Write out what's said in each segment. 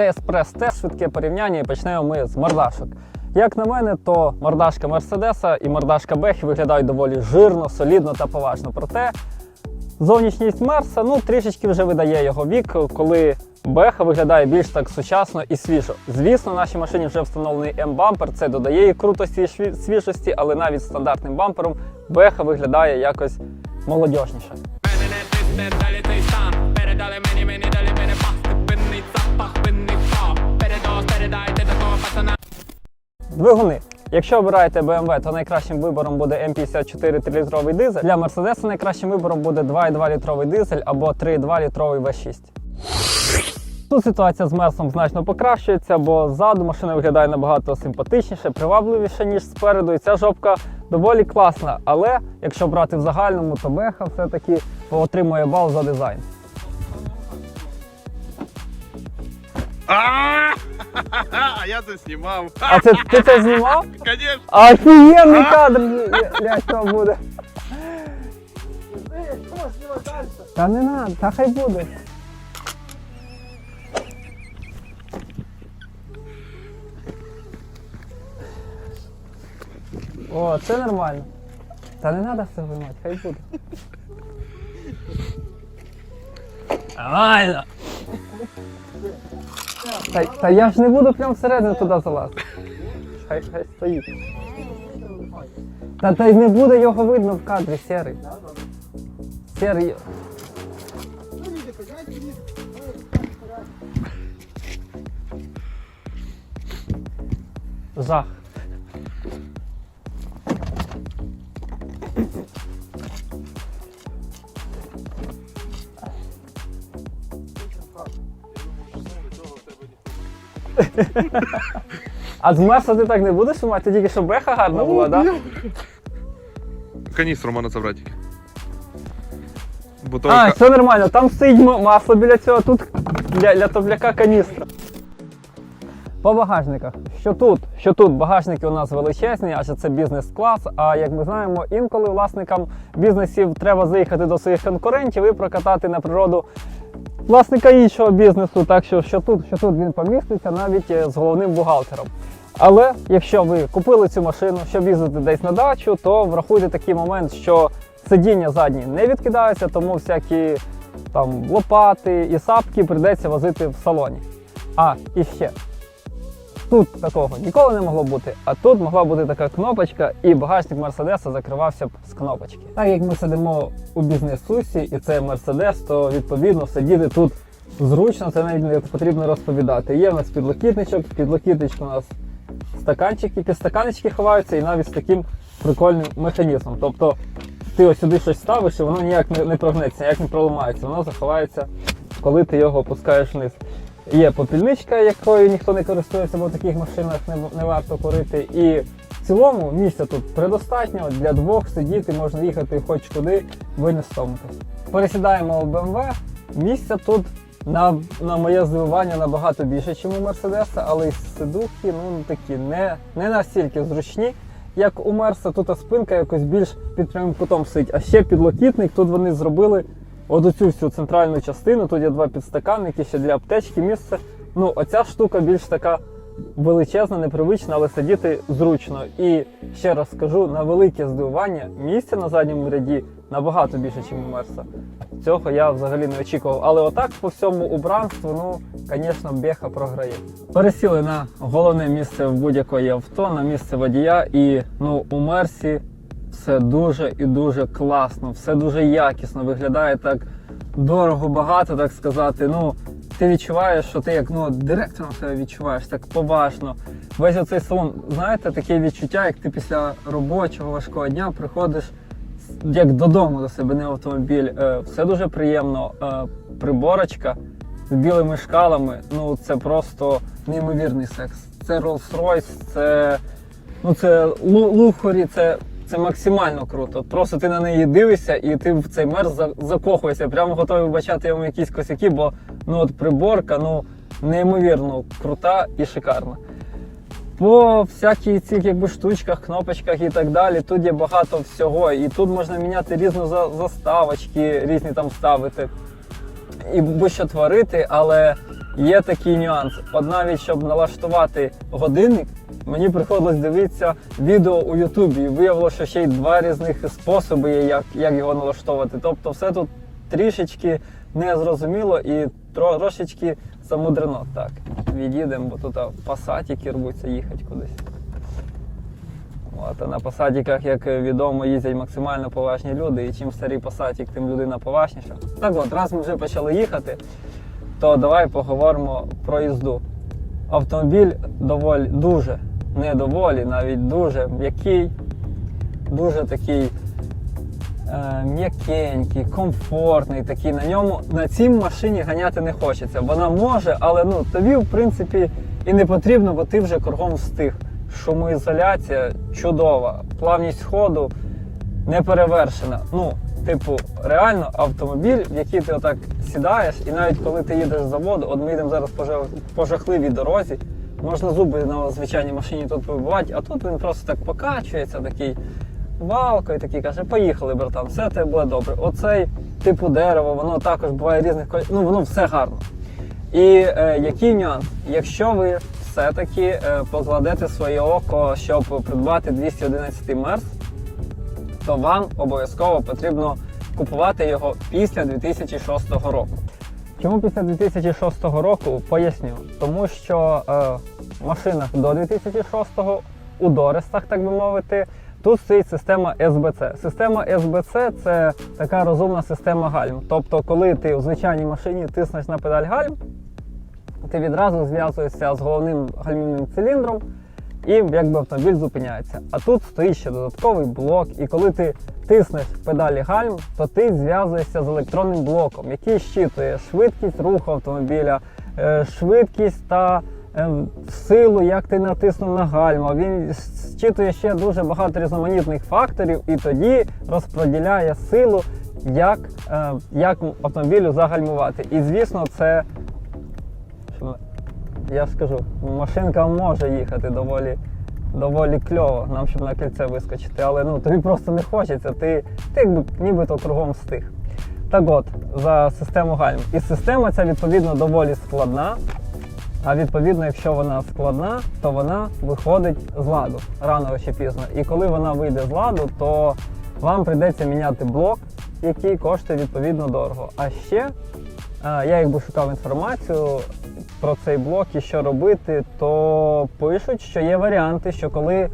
Еспрес теж швидке порівняння і почнемо ми з мордашок. Як на мене, то мордашка Мерседеса і мордашка Бехи виглядають доволі жирно, солідно та поважно. Проте зовнішність Мерса ну, трішечки вже видає його вік, коли Беха виглядає більш так сучасно і свіжо. Звісно, нашій машині вже встановлений М-бампер, це додає їй крутості і свіжості, але навіть стандартним бампером Беха виглядає якось молодіжніше. Передали мені, мені далі мене пасти Винний запах, Передайте такого пацана Двигуни. Якщо обираєте BMW, то найкращим вибором буде М54 3-літровий дизель. Для Mercedes найкращим вибором буде 2,2 літровий дизель або 3,2 літровий V6. Тут ситуація з Мерсом значно покращується, бо ззаду машина виглядає набагато симпатичніше, привабливіше, ніж спереду. І ця жопка доволі класна. Але якщо брати в загальному, то Беха все-таки отримує бал за дизайн. А А я це знімав. А це ти це знімав? Конечно. Офігенний кадр для, для цього буде. Та не надо, та хай буде. О, це нормально. Та не треба все виймати, хай буде. Нормально. Та, та я ж не буду прям всередину туди залазити. Хай хай стоїть. Та та й не буде його видно в кадрі, серий. Серий. Жах. А з Мерса ти так не будеш мати? Ти тільки що беха гарна була, так? Да? Каністру можна забрати. А, Бутовка. все нормально, там стоїть м- масло біля цього, тут для, для топляка каністра. По багажниках. Що тут? Що тут? Багажники у нас величезні, адже це бізнес-клас. А як ми знаємо, інколи власникам бізнесів треба заїхати до своїх конкурентів і прокатати на природу власника іншого бізнесу. Так що, що тут, що тут він поміститься навіть е, з головним бухгалтером. Але якщо ви купили цю машину, щоб їздити десь на дачу, то врахуйте такий момент, що сидіння задні не відкидаються, тому всякі там лопати і сапки прийдеться возити в салоні. А, і ще. Тут такого ніколи не могло бути, а тут могла бути така кнопочка, і багажник Мерседеса закривався б з кнопочки. Так як ми сидимо у бізнес-сусі, і це Мерседес, то відповідно сидіти тут зручно, це навіть не потрібно розповідати. Є в нас підлокітничок, підлокітничку у нас стаканчики, підстаканечки ховаються і навіть з таким прикольним механізмом. Тобто ти ось сюди щось ставиш, і воно ніяк не прогнеться, ніяк не проламається, воно заховається, коли ти його опускаєш вниз. Є попільничка, якою ніхто не користується, бо в таких машинах не, не варто курити. І в цілому місця тут предостатньо для двох сидіти, можна їхати хоч куди, ви не стомитесь. Пересідаємо в BMW. Місця тут на, на моє здивування набагато більше, ніж у Мерседеса, але й сидухи ну такі не, не настільки зручні. Як у Мерса, тут спинка якось більш під прямим кутом сидить, а ще підлокітник. Тут вони зробили от оцю всю центральну частину. Тут є два підстаканники ще для аптечки місце. Ну, оця штука більш така величезна, непривична, але сидіти зручно. І ще раз скажу, на велике здивування місця на задньому ряді набагато більше, ніж у Мерса. Цього я взагалі не очікував. Але отак по всьому убранству, ну, звісно, беха програє. Пересіли на головне місце в будь-якої авто, на місце водія, і ну, у Мерсі все дуже і дуже класно, все дуже якісно, виглядає так дорого, багато, так сказати. Ну, ти відчуваєш, що ти як ну, директором себе відчуваєш, так поважно. Весь оцей салон, знаєте, таке відчуття, як ти після робочого важкого дня приходиш як додому до себе, не автомобіль. Е, Все дуже приємно. Е, Приборочка з білими шкалами. Ну це просто неймовірний секс. Це Rolls-Royce, це ну це лу- лухарі, це, це максимально круто. Просто ти на неї дивишся і ти в цей мерз закохуєшся. Прямо готовий вибачати йому якісь косяки, бо ну от приборка ну неймовірно крута і шикарна. По всяких цих якби штучках, кнопочках і так далі. Тут є багато всього. І тут можна міняти різні заставочки, різні там ставити і будь-що творити, але є такий нюанс. От навіть щоб налаштувати годинник, мені приходилось дивитися відео у Ютубі. І виявилося, що ще й два різних способи є, як, як його налаштовувати. Тобто все тут трішечки незрозуміло і трошечки замудрено. Так, від'їдемо, бо тут а, пасатики рвуться їхати кудись. От, а на посадіках, як відомо, їздять максимально поважні люди, і чим старий посадік, тим людина поважніша. Так от, раз ми вже почали їхати, то давай поговоримо про їзду. Автомобіль доволі дуже, не доволі, навіть дуже м'який, дуже такий е, м'якенький, комфортний, такий на ньому. На цій машині ганяти не хочеться. Вона може, але ну тобі, в принципі, і не потрібно, бо ти вже кругом встиг. Шумоізоляція чудова, плавність ходу не перевершена. Ну, типу, реально автомобіль, в який ти отак сідаєш, і навіть коли ти їдеш з заводу, от ми їдемо зараз по жахливій дорозі, можна зуби на звичайній машині тут вибивати, а тут він просто так покачується, такий валкою, такий каже, поїхали, братан, все тебе буде добре. Оцей типу дерево, воно також буває різних кольорів, ну воно все гарно. І е, який нюанс? Якщо ви все-таки е, покладете своє око, щоб придбати 211 Мерс, то вам обов'язково потрібно купувати його після 2006 року. Чому після 2006 року? Поясню. Тому що е, в машинах до 2006-го у Дорестах, так би мовити, тут стоїть система СБЦ. Система СБЦ це така розумна система гальм. Тобто, коли ти в звичайній машині тиснеш на педаль гальм, ти відразу зв'язуєшся з головним гальмівним циліндром, і якби автомобіль зупиняється. А тут стоїть ще додатковий блок, і коли ти тиснеш педалі гальм, то ти зв'язуєшся з електронним блоком, який щитує швидкість руху автомобіля, е, швидкість та е, силу, як ти натиснув на гальма. Він щитує ще дуже багато різноманітних факторів і тоді розподіляє силу, як, е, як автомобілю загальмувати. І звісно, це я скажу, машинка може їхати доволі, доволі кльово, нам щоб на кільце вискочити, але ну тобі просто не хочеться, ти, ти нібито кругом встиг. Так от, за систему гальм. І система ця відповідно доволі складна. А відповідно, якщо вона складна, то вона виходить з ладу рано чи пізно. І коли вона вийде з ладу, то вам прийдеться міняти блок, який коштує відповідно дорого. А ще е, я якби шукав інформацію про цей блок і що робити, то пишуть, що є варіанти, що коли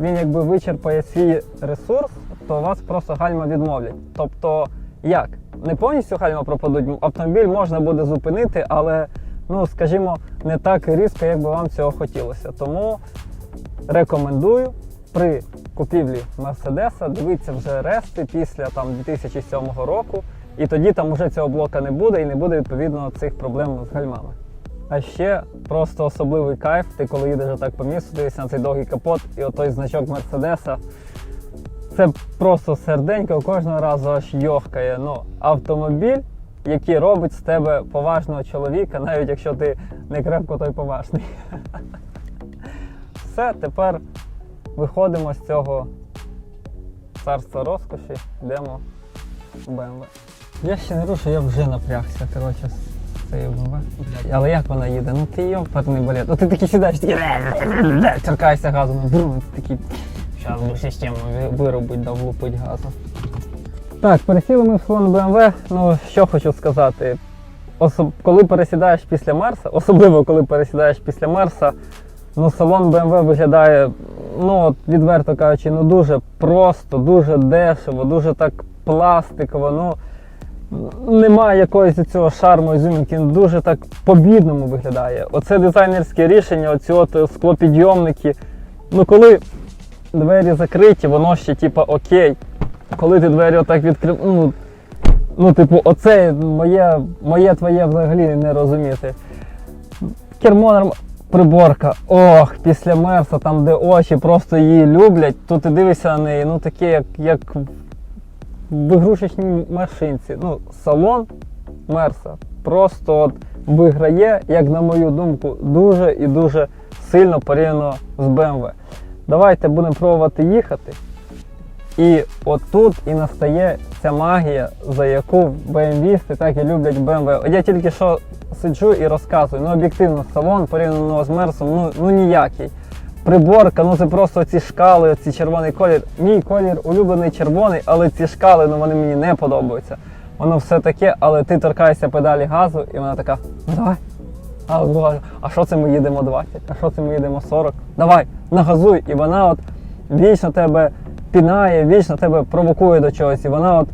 він якби вичерпає свій ресурс, то вас просто гальма відмовлять. Тобто, як? Не повністю гальма пропадуть, автомобіль можна буде зупинити, але, ну скажімо, не так різко, як би вам цього хотілося. Тому рекомендую при купівлі Мерседеса дивитися вже рести після там 2007 року, і тоді там уже цього блока не буде і не буде відповідно цих проблем з гальмами. А ще просто особливий кайф, ти коли їдеш отак по місту, дивишся на цей довгий капот і отой значок Мерседеса. Це просто серденько кожного разу аж йохкає. Ну, автомобіль, який робить з тебе поважного чоловіка, навіть якщо ти не крепко той поважний. Все, тепер виходимо з цього царства розкоші, йдемо в BMW. Я ще не рушу, я вже напрягся, коротше, з цією Але як вона їде? Ну ти йопарний балет. От ти такий сідаєш, такий торкаєшся газом, брум, ти такий. Зараз би систему виробить, да влупить газу. Так, пересіли ми в салон BMW. Ну, що хочу сказати. Особ... Коли пересідаєш після Мерса, особливо коли пересідаєш після Мерса, ну салон BMW виглядає, ну от відверто кажучи, ну дуже просто, дуже дешево, дуже так пластиково. ну Немає якогось цього шарму ізюмінки, дуже так по-бідному виглядає. Оце дизайнерське рішення, оці от склопідйомники. Ну коли двері закриті, воно ще типа окей. Коли ти двері отак відкрив, ну, ну типу, оце моє, моє твоє взагалі не розуміти. Кермо приборка. Ох, після Мерса, там де очі просто її люблять, то ти дивишся на неї, ну таке, як, як в ігрушечній машинці. Ну, салон Мерса просто от виграє, як на мою думку, дуже і дуже сильно порівняно з BMW. Давайте будемо пробувати їхати. І отут і настає ця магія, за яку BMW так і люблять BMW. Я тільки що сиджу і розказую. Ну, об'єктивно, салон порівняно з Мерсом, ну, ну ніякий. Приборка, ну це просто ці шкали, ці червоний колір. Мій колір улюблений червоний, але ці шкали, ну вони мені не подобаються. Воно все таке, але ти торкаєшся педалі газу, і вона така, ну давай. А, от а що це ми їдемо 20? А що це ми їдемо 40? Давай, нагазуй. І вона от вічно тебе пінає, вічно тебе провокує до чогось. І вона от,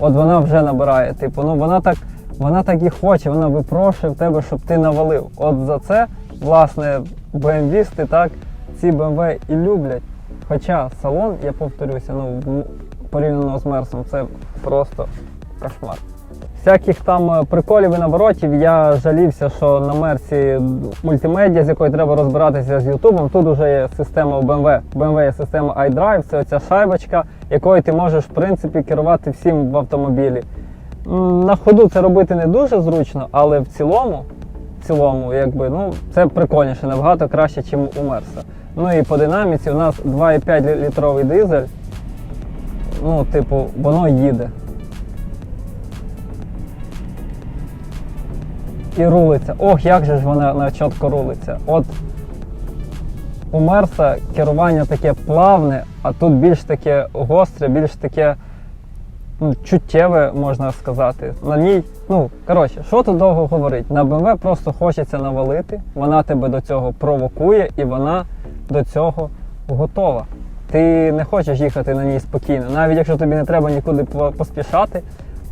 от вона вже набирає. Типу, ну вона так, вона так і хоче, вона випрошує в тебе, щоб ти навалив. От за це, власне, BMW-сти так, ці BMW і люблять. Хоча салон, я повторюся, ну порівняно з Мерсом, це просто кошмар. Всяких там е, приколів і наворотів я жалівся, що на мерсі мультимедіа, з якою треба розбиратися з Ютубом. Тут вже є система BMW. BMW є система iDrive, це оця шайбочка, якою ти можеш в принципі керувати всім в автомобілі. На ходу це робити не дуже зручно, але в цілому, цілому, якби, ну, це прикольніше, набагато краще, ніж у Мерса. Ну і по динаміці у нас 2,5 літровий дизель. Ну, типу, воно їде. і рулиться. Ох, як же ж вона на чітко рулиться. От у Мерса керування таке плавне, а тут більш таке гостре, більш таке ну, чуттєве, можна сказати. На ній, ну, коротше, що тут довго говорить? На BMW просто хочеться навалити, вона тебе до цього провокує і вона до цього готова. Ти не хочеш їхати на ній спокійно, навіть якщо тобі не треба нікуди поспішати,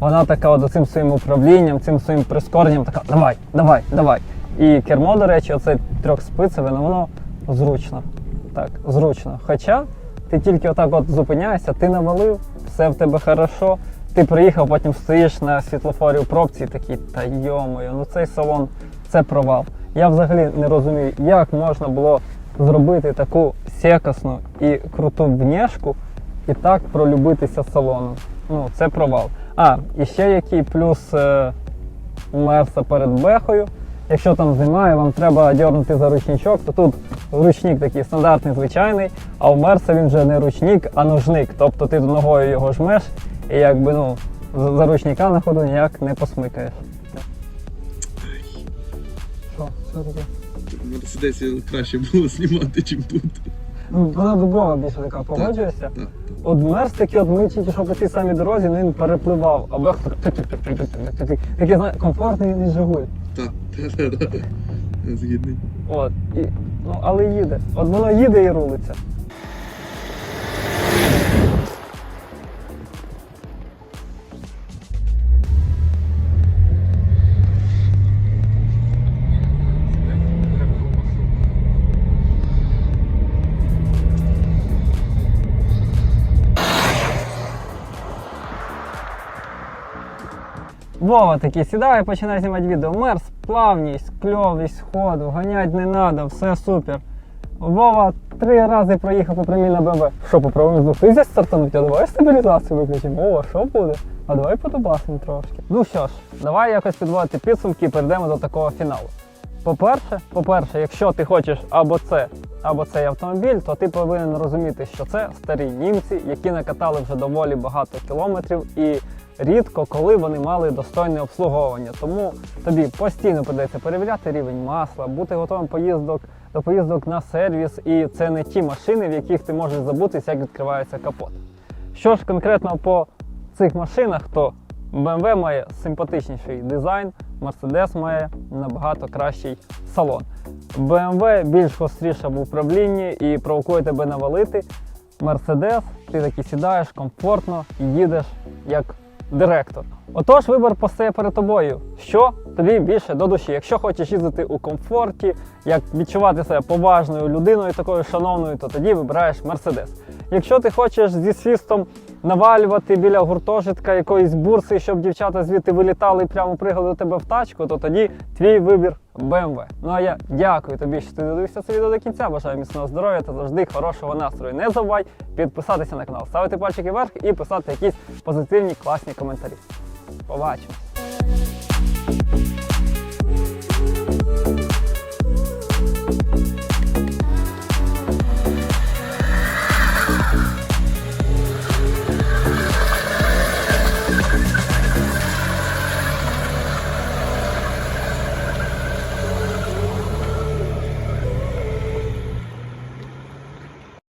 вона така от цим своїм управлінням, цим своїм прискоренням така давай, давай, давай. І кермо, до речі, оце трьохспицеве, ну воно зручно. Так, зручно. Хоча ти тільки отак от зупиняєшся, ти навалив, все в тебе хорошо. Ти приїхав, потім стоїш на світлофорі у пробці і такий, та йомою, ну цей салон це провал. Я взагалі не розумію, як можна було зробити таку секосну і круту внешку і так пролюбитися салоном. Ну, це провал. А, і ще який плюс е, Мерса перед бехою. Якщо там знімає, вам треба дернути за ручничок, то тут ручник такий стандартний, звичайний, а у Мерса він вже не ручник, а ножник. Тобто ти ногою його жмеш і якби ну, за ручника на ходу ніяк не посмикаєш. Що, що таке? Мерседесі краще було знімати, ніж тут. Ну, вона дубова більше така, погоджуєшся? От мерз такі, от ми тільки що по тій самій дорозі, ну він перепливав, а бех так такий, комфортний не Жигуль. Так, так, так. Я Згідний. От, і, ну, але їде. От воно їде і рулиться. Вова такий сідає, починає знімати відео. Мерс, плавність, кльовість ходу, ганять не треба, все супер. Вова три рази проїхав по прямій на БМВ. Що, попробуємо з двох здесь стартанути? А давай стабілізацію виключимо. О, що буде? А давай подобасимо трошки. Ну що ж, давай якось підводити підсумки і перейдемо до такого фіналу. По-перше, по-перше, якщо ти хочеш або це, або цей автомобіль, то ти повинен розуміти, що це старі німці, які накатали вже доволі багато кілометрів і рідко коли вони мали достойне обслуговування. Тому тобі постійно придеться перевіряти рівень масла, бути готовим поїздок до поїздок на сервіс, і це не ті машини, в яких ти можеш забутися, як відкривається капот. Що ж конкретно по цих машинах, то BMW має симпатичніший дизайн, Mercedes має набагато кращий салон. BMW більш гостріша в управлінні і провокує тебе навалити. Mercedes, ти таки сідаєш комфортно і їдеш як директор. Отож, вибір постає перед тобою. Що тобі більше до душі? Якщо хочеш їздити у комфорті, як відчувати себе поважною людиною, такою шановною, то тоді вибираєш Mercedes. Якщо ти хочеш зі свістом навалювати біля гуртожитка якоїсь бурси, щоб дівчата звідти вилітали і прямо пригали до тебе в тачку, то тоді твій вибір BMW. Ну а я дякую тобі, що ти додивився це відео до кінця. Бажаю міцного здоров'я та завжди хорошого настрою. Не забувай підписатися на канал, ставити пальчики вверх і писати якісь позитивні класні коментарі. Побачимось!